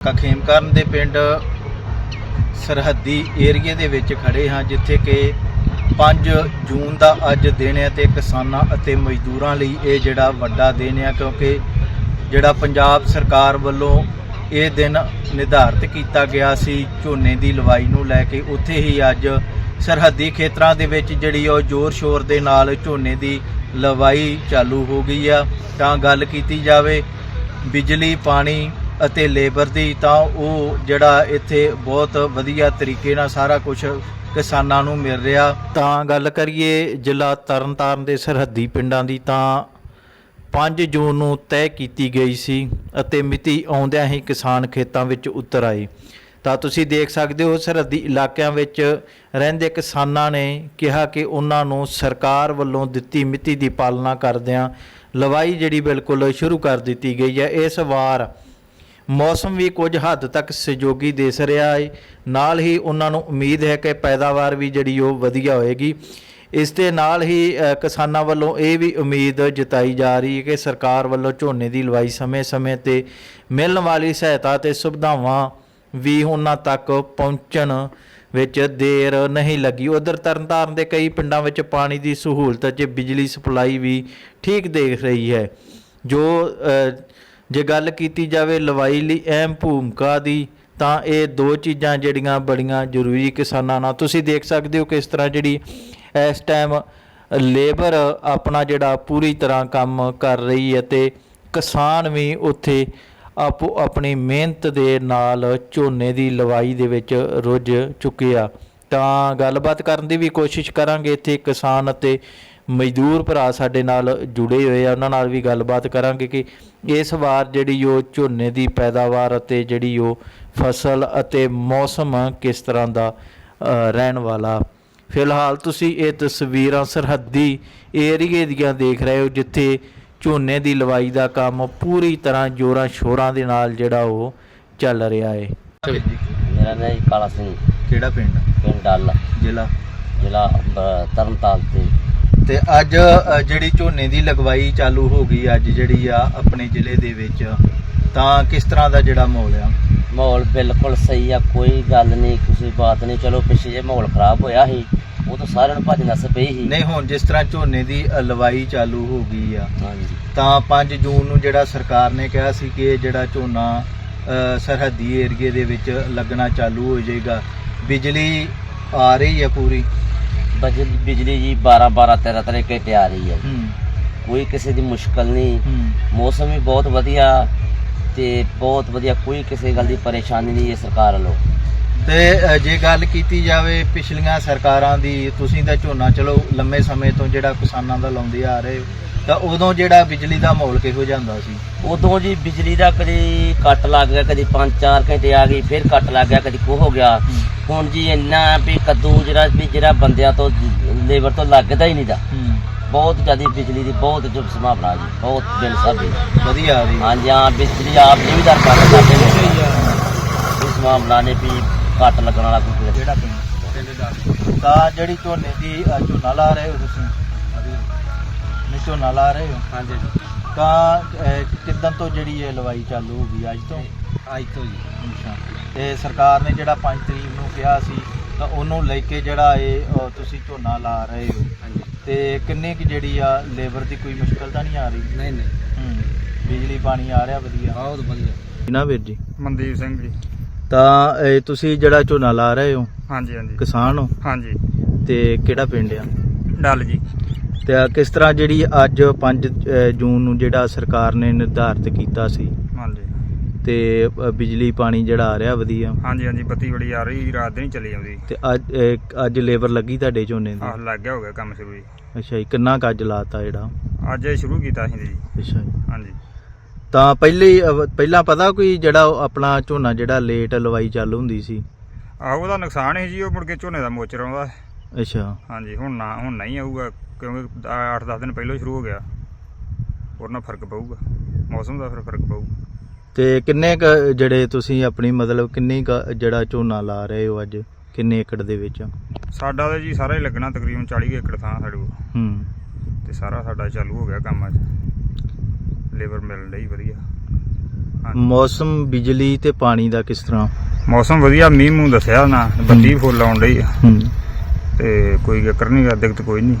ਖੇਮਕਰਨ ਦੇ ਪਿੰਡ ਸਰਹੱਦੀ ਏਰੀਏ ਦੇ ਵਿੱਚ ਖੜੇ ਹਾਂ, ਜਿੱਥੇ ਕਿ 5 ਜੂਨ ਦਾ ਅੱਜ ਦਿਨ ਹੈ ਤੇ ਕਿਸਾਨਾਂ ਅਤੇ ਮਜ਼ਦੂਰਾਂ ਲਈ ਇਹ ਜਿਹੜਾ ਵੱਡਾ ਦਿਨ ਹੈ, ਕਿਉਂਕਿ ਜਿਹੜਾ ਪੰਜਾਬ ਸਰਕਾਰ ਵੱਲੋਂ ਇਹ ਦਿਨ ਨਿਰਧਾਰਤ ਕੀਤਾ ਗਿਆ ਸੀ, ਝੋਨੇ ਦੀ ਲਵਾਈ ਨੂੰ ਲੈ ਕੇ, ਉੱਥੇ ਹੀ ਅੱਜ ਸਰਹੱਦੀ ਖੇਤਰਾਂ ਦੇ ਵਿੱਚ ਜਿਹੜੀ ਉਹ ਜ਼ੋਰ ਸ਼ੋਰ ਦੇ ਨਾਲ ਝੋਨੇ ਦੀ ਲਵਾਈ ਚਾਲੂ ਹੋ ਗਈ ਆ। ਤਾਂ ਗੱਲ ਕੀਤੀ ਜਾਵੇ, ਬਿਜਲੀ, ਪਾਣੀ ਅਤੇ ਲੇਬਰ ਦੀ, ਤਾਂ ਉਹ ਜਿਹੜਾ ਇੱਥੇ ਬਹੁਤ ਵਧੀਆ ਤਰੀਕੇ ਨਾਲ ਸਾਰਾ ਕੁਝ ਕਿਸਾਨਾਂ ਨੂੰ ਮਿਲ ਰਿਹਾ। ਤਾਂ ਗੱਲ ਕਰੀਏ ਜ਼ਿਲ੍ਹਾ ਤਰਨਤਾਰਨ ਦੇ ਸਰਹੱਦੀ ਪਿੰਡਾਂ ਦੀ, ਤਾਂ 5 ਜੂਨ ਨੂੰ ਤੈਅ ਕੀਤੀ ਗਈ ਸੀ ਅਤੇ ਮਿਤੀ ਆਉਂਦਿਆਂ ਹੀ ਕਿਸਾਨ ਖੇਤਾਂ ਵਿੱਚ ਉਤਰ ਆਏ। ਤਾਂ ਤੁਸੀਂ ਦੇਖ ਸਕਦੇ ਹੋ, ਸਰਹੱਦੀ ਇਲਾਕਿਆਂ ਵਿੱਚ ਰਹਿੰਦੇ ਕਿਸਾਨਾਂ ਨੇ ਕਿਹਾ ਕਿ ਉਹਨਾਂ ਨੂੰ ਸਰਕਾਰ ਵੱਲੋਂ ਦਿੱਤੀ ਮਿਤੀ ਦੀ ਪਾਲਣਾ ਕਰਦਿਆਂ ਲਵਾਈ ਜਿਹੜੀ ਬਿਲਕੁਲ ਸ਼ੁਰੂ ਕਰ ਦਿੱਤੀ ਗਈ ਹੈ। ਇਸ ਵਾਰ ਮੌਸਮ ਵੀ ਕੁਝ ਹੱਦ ਤੱਕ ਸਹਿਯੋਗੀ ਦਿਸ ਰਿਹਾ ਹੈ ਨਾਲ ਹੀ ਉਹਨਾਂ ਨੂੰ ਉਮੀਦ ਹੈ ਕਿ ਪੈਦਾਵਾਰ ਵੀ ਜਿਹੜੀ ਉਹ ਵਧੀਆ ਹੋਏਗੀ। ਇਸ ਦੇ ਨਾਲ ਹੀ ਕਿਸਾਨਾਂ ਵੱਲੋਂ ਇਹ ਵੀ ਉਮੀਦ ਜਤਾਈ ਜਾ ਰਹੀ ਹੈ ਕਿ ਸਰਕਾਰ ਵੱਲੋਂ ਝੋਨੇ ਦੀ ਲਵਾਈ ਸਮੇਂ-ਸਮੇਂ ਤੇ ਮਿਲਣ ਵਾਲੀ ਸਹਾਇਤਾ ਤੇ ਸੁਵਿਧਾਵਾਂ ਵੀ ਉਹਨਾਂ ਤੱਕ ਪਹੁੰਚਣ ਵਿੱਚ ਦੇਰ ਨਹੀਂ ਲੱਗੀ। ਉਧਰ ਤਰਨਤਾਰਨ ਦੇ ਕਈ ਪਿੰਡਾਂ ਵਿੱਚ ਪਾਣੀ ਦੀ ਸਹੂਲਤ ਅਤੇ ਬਿਜਲੀ ਸਪਲਾਈ ਵੀ ਠੀਕ ਦੇਖ ਰਹੀ ਹੈ, ਜੋ ਜੇ ਗੱਲ ਕੀਤੀ ਜਾਵੇ ਲਵਾਈ ਲਈ ਅਹਿਮ ਭੂਮਿਕਾ ਦੀ, ਤਾਂ ਇਹ ਦੋ ਚੀਜ਼ਾਂ ਜਿਹੜੀਆਂ ਬੜੀਆਂ ਜ਼ਰੂਰੀ ਕਿਸਾਨਾਂ ਨਾਲ। ਤੁਸੀਂ ਦੇਖ ਸਕਦੇ ਹੋ ਕਿਸ ਤਰ੍ਹਾਂ ਜਿਹੜੀ ਇਸ ਟਾਈਮ ਲੇਬਰ ਆਪਣਾ ਜਿਹੜਾ ਪੂਰੀ ਤਰ੍ਹਾਂ ਕੰਮ ਕਰ ਰਹੀ ਹੈ ਤੇ ਕਿਸਾਨ ਵੀ ਉੱਥੇ ਆਪੋ ਆਪਣੀ ਮਿਹਨਤ ਦੇ ਨਾਲ ਝੋਨੇ ਦੀ ਲਵਾਈ ਦੇ ਵਿੱਚ ਰੁੱਝ ਚੁੱਕੇ ਆ ਤਾਂ ਗੱਲਬਾਤ ਕਰਨ ਦੀ ਵੀ ਕੋਸ਼ਿਸ਼ ਕਰਾਂਗੇ ਇੱਥੇ ਕਿਸਾਨ ਅਤੇ ਮਜ਼ਦੂਰ ਭਰਾ ਸਾਡੇ ਨਾਲ ਜੁੜੇ ਹੋਏ ਆ ਉਹਨਾਂ ਨਾਲ ਵੀ ਗੱਲਬਾਤ ਕਰਾਂਗੇ ਕਿ ਇਸ ਵਾਰ ਜਿਹੜੀ ਉਹ ਝੋਨੇ ਦੀ ਪੈਦਾਵਾਰ ਅਤੇ ਜਿਹੜੀ ਉਹ ਫਸਲ ਅਤੇ ਮੌਸਮ ਕਿਸ ਤਰ੍ਹਾਂ ਦਾ ਰਹਿਣ ਵਾਲਾ। ਫਿਲਹਾਲ ਤੁਸੀਂ ਇਹ ਤਸਵੀਰਾਂ ਸਰਹੱਦੀ ਏਰੀਏ ਦੀਆਂ ਦੇਖ ਰਹੇ ਹੋ ਜਿੱਥੇ ਝੋਨੇ ਦੀ ਲਵਾਈ ਦਾ ਕੰਮ ਪੂਰੀ ਤਰ੍ਹਾਂ ਜੋਰਾਂ ਸ਼ੋਰਾਂ ਦੇ ਨਾਲ ਜਿਹੜਾ ਉਹ ਚੱਲ ਰਿਹਾ ਹੈ ਮੇਰਾ ਨਾਮ ਕਾਲਾ ਸਿੰਘ। ਕਿਹੜਾ ਪਿੰਡ? ਪਿੰਡ ਡੱਲ। ਜ਼ਿਲ੍ਹਾ? ਜ਼ਿਲ੍ਹਾ ਤਰਨਤਾਰਨ ਤੇ। ਤੇ ਅੱਜ ਅ, ਜਿਹੜੀ ਝੋਨੇ ਦੀ ਲਗਵਾਈ ਚਾਲੂ ਹੋ ਗਈ ਅੱਜ ਜਿਹੜੀ ਆ ਆਪਣੇ ਜ਼ਿਲ੍ਹੇ ਦੇ ਵਿੱਚ ਤਾਂ ਕਿਸ ਤਰ੍ਹਾਂ ਦਾ ਜਿਹੜਾ ਮਾਹੌਲ ਆ? ਮਾਹੌਲ ਬਿਲਕੁਲ ਸਹੀ ਆ ਕੋਈ ਗੱਲ ਨਹੀਂ ਕਿਸੇ ਬਾਤ ਨਹੀਂ ਚਲੋ ਪਿੱਛੇ ਜੇ ਮਾਹੌਲ ਖਰਾਬ ਹੋਇਆ ਸੀ ਉਹ ਤਾਂ ਸਾਰਿਆਂ ਨੂੰ ਭੱਜ ਨੱਸ ਪਈ ਸੀ। ਨਹੀਂ ਹੁਣ ਜਿਸ ਤਰ੍ਹਾਂ ਝੋਨੇ ਦੀ ਅ, ਲਵਾਈ ਚਾਲੂ ਹੋ ਗਈ ਆ ਹਾਂਜੀ। ਤਾਂ 5 ਜੂਨ ਨੂੰ ਜਿਹੜਾ ਸਰਕਾਰ ਨੇ ਕਿਹਾ ਸੀ ਕਿ ਜਿਹੜਾ ਝੋਨਾ ਅ, ਸਰਹੱਦੀ ਏਰੀਏ ਦੇ ਵਿੱਚ ਲੱਗਣਾ ਚਾਲੂ ਹੋ ਜਾਏਗਾ ਬਿਜਲੀ ਆ ਰਹੀ ਹੈ ਪੂਰੀ। ਬਜ- ਬਿਜਲੀ ਜੀ 12 12 13 13 ਘੰਟੇ ਆ ਰਹੀ ਹੈ। ਹੂੰ। ਕੋਈ ਕਿਸੇ ਦੀ ਮੁਸ਼ਕਲ ਨਹੀਂ। ਹੂੰ। ਮੌਸਮ ਵੀ ਬਹੁਤ ਵਧੀਆ ਤੇ ਬਹੁਤ ਵਧੀਆ ਕੋਈ ਕਿਸੇ ਗੱਲ ਦੀ ਪਰੇਸ਼ਾਨੀ ਨਹੀਂ ਹੈ ਸਰਕਾਰ ਵੱਲੋਂ। ਤੇ ਅ, ਜੇ ਗੱਲ ਕੀਤੀ ਜਾਵੇ ਪਿਛਲੀਆਂ ਸਰਕਾਰਾਂ ਦੀ ਤੁਸੀਂ ਤਾਂ ਝੋਨਾ ਚਲੋ ਲੰਮੇ ਸਮੇਂ ਤੋਂ ਜਿਹੜਾ ਕਿਸਾਨਾਂ ਦਾ ਲਾਉਂਦੇ ਆ ਰਹੇ ਹੋ, ਤਾਂ ਉਦੋਂ ਜਿਹੜਾ ਬਿਜਲੀ ਦਾ ਮਾਹੌਲ ਕਿਹੋ ਜਿਹਾ ਹੁੰਦਾ ਸੀ? ਉਦੋਂ ਜੀ ਬਿਜਲੀ ਦਾ ਕਦੀ ਕੱਟ ਲੱਗ ਗਿਆ ਕਦੀ 5-4 ਘੰਟੇ ਆ ਗਈ ਫਿਰ ਕੱਟ ਲੱਗ ਗਿਆ ਕਦੀ ਕੋ ਹੋ ਗਿਆ। ਹੁਣ ਜੀ ਇੰਨਾ ਵੀ ਕੱਦੂ ਜਿਹੜਾ ਵੀ ਜਿਹੜਾ ਬੰਦਿਆਂ ਤੋਂ ਲੇਬਰ ਤੋਂ ਲੱਗਦਾ ਹੀ ਨਹੀਂ ਦਾ ਬਹੁਤ ਜ਼ਿਆਦਾ ਬਿਜਲੀ ਦੀ ਬਹੁਤ ਜੋ ਸੰਭਾਵਨਾ ਜੀ ਬਹੁਤ ਬਿਲ ਸਾਡੀ। ਵਧੀਆ ਆ ਰਹੀ ਹੈ। ਹਾਂਜੀ ਹਾਂ ਬਿਜਲੀ ਆਪ ਜ਼ਿਮੀਦਾਰ ਕੰਮ ਕਰਦੇ ਨੇ। ਇਸ ਸੰਭਾਵਨਾ ਨੇ ਵੀ ਕੱਟ ਲੱਗਣ ਵਾਲਾ ਕੋਈ ਕਿਹੜਾ ਪਿੰਡ ਤਾਂ ਜਿਹੜੀ ਝੋਨੇ ਦੀ ਝੋਨਾ ਲਾ ਰਹੇ ਹੋ ਤੁਸੀਂ? ਨਹੀਂ ਝੋਨਾ ਲਾ ਰਹੇ ਹੋ? ਹਾਂਜੀ। ਤਾਂ ਅ, ਕਿੱਦਣ ਤੋਂ ਜਿਹੜੀ ਇਹ ਲਵਾਈ ਚਾਲੂ ਹੋ ਗਈ ਅੱਜ ਤੋਂ? ਅੱਜ ਤੋਂ ਜੀ। ਤੇ ਸਰਕਾਰ ਨੇ ਜਿਹੜਾ 5 ਤਰੀਕ ਨੂੰ ਕਿਹਾ ਸੀ ਤਾਂ ਉਹਨੂੰ ਲੈ ਕੇ ਜਿਹੜਾ ਇਹ ਅ, ਤੁਸੀਂ ਝੋਨਾ ਲਾ ਰਹੇ ਹੋ। ਹਾਂਜੀ। ਤੇ ਕਿੰਨੇ ਕਿ ਜਿਹੜੀ ਆ ਲੇਬਰ ਦੀ ਕੋਈ ਮੁਸ਼ਕਲ ਤਾਂ ਨਹੀਂ ਆ ਰਹੀ? ਨਹੀਂ ਨਹੀਂ। ਹੂੰ। ਬਿਜਲੀ ਪਾਣੀ ਆ ਰਿਹਾ ਵਧੀਆ। ਬਹੁਤ ਵਧੀਆ। ਨਾ ਵੀਰ ਜੀ? ਮਨਦੀਪ ਸਿੰਘ ਜੀ। ਤਾਂ ਇਹ ਤੁਸੀਂ ਜਿਹੜਾ ਝੋਨਾ ਲਾ ਰਹੇ ਹੋ ਹਾਂਜੀ ਹਾਂਜੀ। ਕਿਸਾਨ ਹੋ? ਹਾਂਜੀ। ਤੇ ਕਿਹੜਾ ਪਿੰਡ ਆ? ਡੱਲ ਜੀ। ਤੇ ਆਹ ਕਿਸ ਤਰ੍ਹਾਂ ਜਿਹੜੀ ਅੱਜ 5 ਜੂਨ ਨੂੰ ਜਿਹੜਾ ਸਰਕਾਰ ਨੇ ਨਿਰਧਾਰਿਤ ਕੀਤਾ ਸੀ? ਹਾਂਜੀ। ਤੇ ਬਿਜਲੀ ਪਾਣੀ ਜਿਹੜਾ ਆ ਰਿਹਾ ਵਧੀਆ। ਹਾਂਜੀ ਹਾਂਜੀ ਬੱਤੀ ਬੜੀ ਆ ਰਹੀ ਰਾਤ ਦਿਨ ਚਲੀ ਆਉਂਦੀ। ਤੇ ਅੱਜ ਅੱਜ ਲੇਬਰ ਲੱਗੀ ਤੁਹਾਡੇ ਝੋਨੇ ਆਹ ਦੀ ਲੱਗ ਗਿਆ ਹੋ ਗਿਆ ਕੰਮ ਸ਼ੁਰੂ ਜੀ ਅੱਛਾ ਜੀ ਕਿੰਨਾ ਕੁ ਅੱਜ ਲਾਤਾ ਜਿਹੜਾ? ਅੱਜ ਇਹ ਸ਼ੁਰੂ ਕੀਤਾ ਸੀ ਜੀ। ਅੱਛਾ ਜੀ। ਹਾਂਜੀ। ਤਾਂ ਪਹਿਲੇ ਪਹਿਲਾਂ ਪਤਾ ਕੋਈ ਜਿਹੜਾ ਉਹ ਆਪਣਾ ਝੋਨਾ ਜਿਹੜਾ ਲੇਟ ਲਵਾਈ ਚਾਲੂ ਹੁੰਦੀ ਸੀ? ਆਹ ਉਹਦਾ ਨੁਕਸਾਨ ਹੈ ਜੀ ਉਹ ਮੁੜ ਕੇ ਝੋਨੇ ਦਾ ਮੋਚਰ ਆਉਂਦਾ। ਅੱਛਾ। ਹਾਂਜੀ ਹੁਣ ਨਾ ਹੁਣ ਨਹੀਂ ਆਊਗਾ ਕਿਉਂਕਿ 8-10 ਦਿਨ ਪਹਿਲਾਂ ਹੀ ਸ਼ੁਰੂ ਹੋ ਗਿਆ। ਨਾਲ ਫ਼ਰਕ ਪਊਗਾ। ਮੌਸਮ ਦਾ ਫਿਰ ਫ਼ਰਕ ਪਊ। ਤੇ ਕਿੰਨੇ ਕੁ ਜਿਹੜੇ ਤੁਸੀਂ ਆਪਣੀ ਮਤਲਬ ਕਿੰਨੀ ਕੁ ਜਿਹੜਾ ਝੋਨਾ ਲਾ ਰਹੇ ਹੋ ਅੱਜ? ਕਿੰਨੇ ਏਕੜ ਦੇ ਵਿੱਚ? ਸਾਡਾ ਤਾਂ ਜੀ ਸਾਰਾ ਹੀ ਲੱਗਣਾ ਤਕਰੀਬਨ 40 ਕੁ ਏਕੜ ਥਾਂ ਸਾਡੇ ਕੋਲ। ਹੂੰ। ਤੇ ਸਾਰਾ ਸਾਡਾ ਚਾਲੂ ਹੋ ਗਿਆ ਕੰਮ ਅੱਜ। ਲੇਬਰ ਮਿਲਣ ਲਈ ਵਧੀਆ। ਹਾਂਜੀ। ਮੌਸਮ ਬਿਜਲੀ ਤੇ ਪਾਣੀ ਦਾ ਕਿਸ ਤਰ੍ਹਾਂ? ਮੌਸਮ ਵਧੀਆ ਮੀਂਹ ਮੂੰਹ ਦੱਸਿਆ ਨਾ ਬੱਤੀ ਫੁੱਲ ਆਉਣ ਆ। ਹੂੰ। ਤੇ ਕੋਈ ਚੱਕਰ ਨਹੀਂ ਦਿੱਕਤ ਕੋਈ ਨਹੀਂ